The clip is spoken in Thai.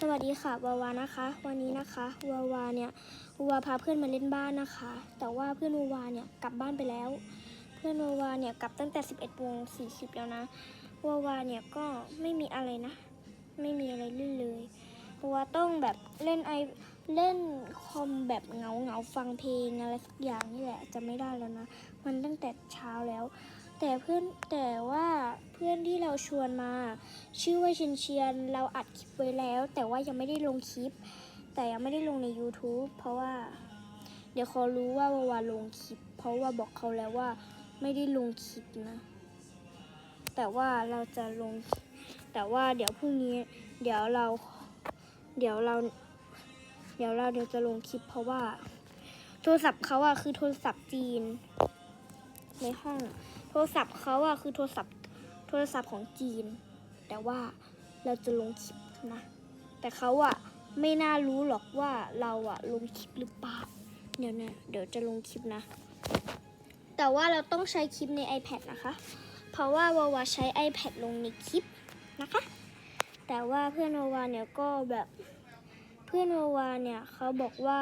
สวัสดีค่ะวาวานะคะ วันนี้นะคะวาวาเนี่ยวาวาพาเพื่อนมาเล่นบ้านนะคะ แต่ว่าเพื่อนวาวาเนี่ยกลับบ้านไปแล้ว เพื่อนวาวาเนี่ยกลับตั้งแต่ 11โมง40 แล้วนะวาวาเนี่ยก็ไม่มีอะไรนะ ไม่มีอะไรเล่นเลยวาวาต้องแบบเล่นไอเล่นคอมแบบเงาเงาฟังเพลงอะไรสักอย่างนี่แหละจะไม่ได้แล้วนะ มันตั้งแต่เช้าแล้ว แต่เพื่อนแต่ว่าเพื่อนที่เราชวนมา ชื่อว่าเชียนเชียนเราอัดคลิปไว้แล้ว แต่ว่ายังไม่ได้ลงคลิป แต่ยังไม่ได้ลงใน YouTube เพราะว่า เดี๋ยวเขารู้ว่าวาวาลงคลิป เพราะว่าบอกเขาแล้วว่าไม่ได้ลงคลิปนะ แต่ว่าเราจะลง แต่ว่าเดี๋ยวพรุ่งนี้ เดี๋ยวเรา เดี๋ยวเรา เดี๋ยวเราเดี๋ยวจะลงคลิป เพราะว่า โทรศัพท์เขาอะคือโทรศัพท์จีน ในห้องโทรศัพท์เขาอะคือโทรศัพท์โทรศัพท์ของจีน แต่ว่าเราจะลงคลิปนะ แต่เขาอะไม่น่ารู้หรอกว่าเราอะลงคลิปหรือเปล่าเดี๋ยวนะเดี๋ยวจะลงคลิปนะ แต่ว่าเราต้องใช้คลิปใน iPad นะคะ เพราะว่าวาวาใช้ iPad ลงในคลิปนะคะ แต่ว่าเพื่อนวาวาเนี่ยก็แบบเพื่อนวาวาเนี่ยเขาบอกว่า